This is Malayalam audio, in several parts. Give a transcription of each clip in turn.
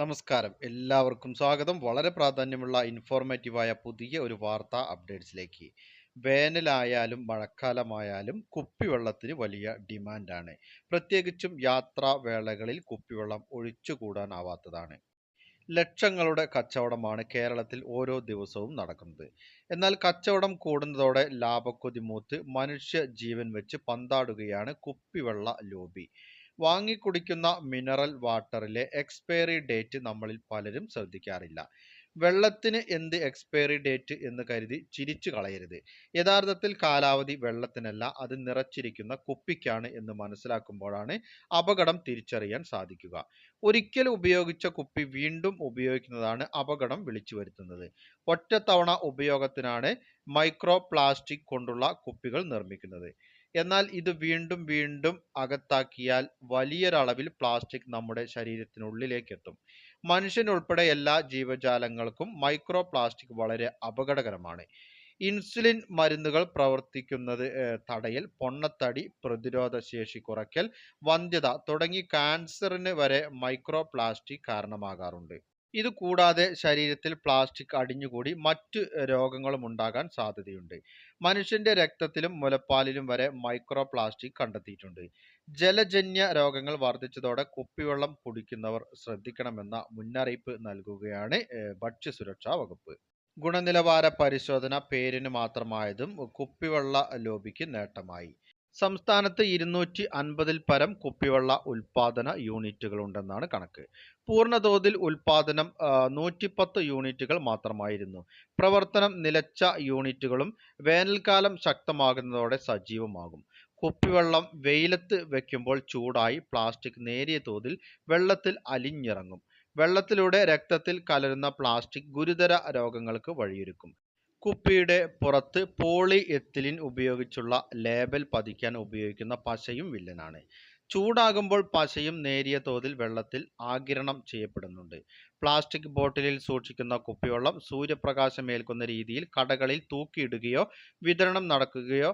നമസ്കാരം. എല്ലാവർക്കും സ്വാഗതം. വളരെ പ്രാധാന്യമുള്ള ഇൻഫോർമേറ്റീവായ പുതിയ ഒരു വാർത്താ അപ്ഡേറ്റ്സിലേക്ക് വേനലായാലും മഴക്കാലമായാലും കുപ്പിവെള്ളത്തിന് വലിയ ഡിമാൻഡാണ് പ്രത്യേകിച്ചും യാത്രാ വേളകളിൽ കുപ്പിവെള്ളം ഒഴിച്ചുകൂടാനാവാത്തതാണ് ലക്ഷങ്ങളുടെ കച്ചവടമാണ് കേരളത്തിൽ ഓരോ ദിവസവും നടക്കുന്നത്. എന്നാൽ കച്ചവടം കൂടുന്നതോടെ ലാഭക്കൊതി മൂത്ത് മനുഷ്യ ജീവൻ വെച്ച് പന്താടുകയാണ് കുപ്പിവെള്ള ലോബി. വാങ്ങിക്കുടിക്കുന്ന മിനറൽ വാട്ടറിലെ എക്സ്പയറി ഡേറ്റ് നമ്മളിൽ പലരും ശ്രദ്ധിക്കാറില്ല. വെള്ളത്തിന് എന്ത് എക്സ്പയറി ഡേറ്റ് എന്ന് കരുതി ചിരിച്ചു കളയരുത്. യഥാർത്ഥത്തിൽ കാലാവധി വെള്ളത്തിനല്ല അത് നിറച്ചിരിക്കുന്ന കുപ്പിക്കാണ് എന്ന് മനസ്സിലാക്കുമ്പോഴാണ് അപകടം തിരിച്ചറിയാൻ സാധിക്കുക. ഒരിക്കൽ ഉപയോഗിച്ച കുപ്പി വീണ്ടും ഉപയോഗിക്കുന്നതാണ് അപകടം വിളിച്ചു വരുത്തുന്നത്. ഒറ്റത്തവണ ഉപയോഗത്തിനാണ് മൈക്രോ പ്ലാസ്റ്റിക് കൊണ്ടുള്ള കുപ്പികൾ നിർമ്മിക്കുന്നത്. എന്നാൽ ഇത് വീണ്ടും വീണ്ടും അകത്താക്കിയാൽ വലിയൊരളവിൽ പ്ലാസ്റ്റിക് നമ്മുടെ ശരീരത്തിനുള്ളിലേക്ക് എത്തും മനുഷ്യനുൾപ്പെടെ എല്ലാ ജീവജാലങ്ങൾക്കും മൈക്രോ പ്ലാസ്റ്റിക് വളരെ അപകടകരമാണ്. ഇൻസുലിൻ മരുന്നുകൾ പ്രവർത്തിക്കുന്നത് തടയൽ പൊണ്ണത്തടി പ്രതിരോധ ശേഷി കുറയ്ക്കൽ വന്ധ്യത തുടങ്ങി ക്യാൻസറിന് വരെ മൈക്രോ പ്ലാസ്റ്റിക് കാരണമാകാറുണ്ട്. ഇത് കൂടാതെ ശരീരത്തിൽ പ്ലാസ്റ്റിക് അടിഞ്ഞുകൂടി മറ്റ് രോഗങ്ങളും ഉണ്ടാകാൻ സാധ്യതയുണ്ട്. മനുഷ്യന്റെ രക്തത്തിലും മുലപ്പാലിലും വരെ മൈക്രോ പ്ലാസ്റ്റിക് കണ്ടെത്തിയിട്ടുണ്ട്. ജലജന്യ രോഗങ്ങൾ വർദ്ധിച്ചതോടെ കുപ്പിവെള്ളം കുടിക്കുന്നവർ ശ്രദ്ധിക്കണമെന്ന മുന്നറിയിപ്പ് നൽകുകയാണ് ഭക്ഷ്യസുരക്ഷാ വകുപ്പ്. ഗുണനിലവാര പരിശോധന പേരിന് മാത്രമായതും കുപ്പിവെള്ള ലോബിക്ക് നേട്ടമായി. സംസ്ഥാനത്ത് ഇരുന്നൂറ്റി അൻപതിൽ പരം കുപ്പിവെള്ള ഉൽപാദന യൂണിറ്റുകളുണ്ടെന്നാണ് കണക്ക്. പൂർണതോതിൽ ഉൽപാദനം നൂറ്റിപ്പത്ത് യൂണിറ്റുകൾ മാത്രമായിരുന്നു. പ്രവർത്തനം നിലച്ച യൂണിറ്റുകളും വേനൽക്കാലം ശക്തമാകുന്നതോടെ സജീവമാകും. കുപ്പിവെള്ളം വെയിലത്ത് വയ്ക്കുമ്പോൾ ചൂടായി പ്ലാസ്റ്റിക് നേരിയ തോതിൽ വെള്ളത്തിൽ അലിഞ്ഞിറങ്ങും. വെള്ളത്തിലൂടെ രക്തത്തിൽ കലരുന്ന പ്ലാസ്റ്റിക് ഗുരുതര രോഗങ്ങൾക്ക് വഴിയൊരുക്കും. കുപ്പിയുടെ പുറത്ത് പോളി എത്തിലിൻ ഉപയോഗിച്ചുള്ള ലേബൽ പതിക്കാൻ ഉപയോഗിക്കുന്ന പശയും വില്ലനാണ്. ചൂടാകുമ്പോൾ പശയും നേരിയ തോതിൽ വെള്ളത്തിൽ ആകിരണം ചെയ്യപ്പെടുന്നുണ്ട്. പ്ലാസ്റ്റിക് ബോട്ടിലിൽ സൂക്ഷിക്കുന്ന കുപ്പിവെള്ളം സൂര്യപ്രകാശം ഏൽക്കുന്ന രീതിയിൽ കടകളിൽ തൂക്കിയിടുകയോ വിതരണം നടക്കുകയോ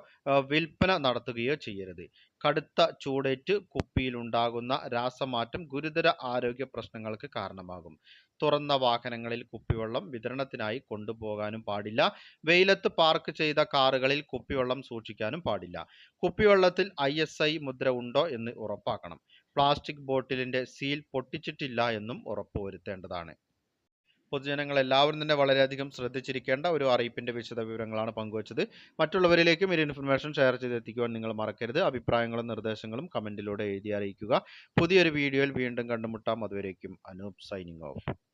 വിൽപ്പന നടത്തുകയോ ചെയ്യരുത്. കടുത്ത ചൂടേറ്റ് കുപ്പിയിലുണ്ടാകുന്ന രാസമാറ്റം ഗുരുതര ആരോഗ്യ പ്രശ്നങ്ങൾക്ക് കാരണമാകും. തുറന്ന വാഹനങ്ങളിൽ കുപ്പിവെള്ളം വിതരണത്തിനായി കൊണ്ടുപോകാനും പാടില്ല. വെയിലത്ത് പാർക്ക് ചെയ്ത കാറുകളിൽ കുപ്പിവെള്ളം സൂക്ഷിക്കാനും പാടില്ല. കുപ്പിവെള്ളത്തിൽ ഐ മുദ്ര ഉണ്ടോ എന്ന് ഉറപ്പാക്കണം. പ്ലാസ്റ്റിക് ബോട്ടിലിന്റെ സീൽ പൊട്ടിച്ചിട്ടില്ല എന്നും ഉറപ്പുവരുത്തേണ്ടതാണ്. പൊതുജനങ്ങൾ എല്ലാവരും തന്നെ വളരെയധികം ശ്രദ്ധിച്ചിരിക്കേണ്ട ഒരു അറിയിപ്പിന്റെ വിശദ വിവരങ്ങളാണ് പങ്കുവച്ചത്. മറ്റുള്ളവരിലേക്കും ഈ ഇൻഫർമേഷൻ ഷെയർ ചെയ്തെത്തിക്കുവാൻ നിങ്ങൾ മറക്കരുത്. അഭിപ്രായങ്ങളും നിർദ്ദേശങ്ങളും കമന്റിലൂടെ എഴുതി അറിയിക്കുക. പുതിയൊരു വീഡിയോയിൽ വീണ്ടും കണ്ടുമുട്ടാം. അതുവരേക്കും അനൂപ് സൈനിങ് ഓഫ്.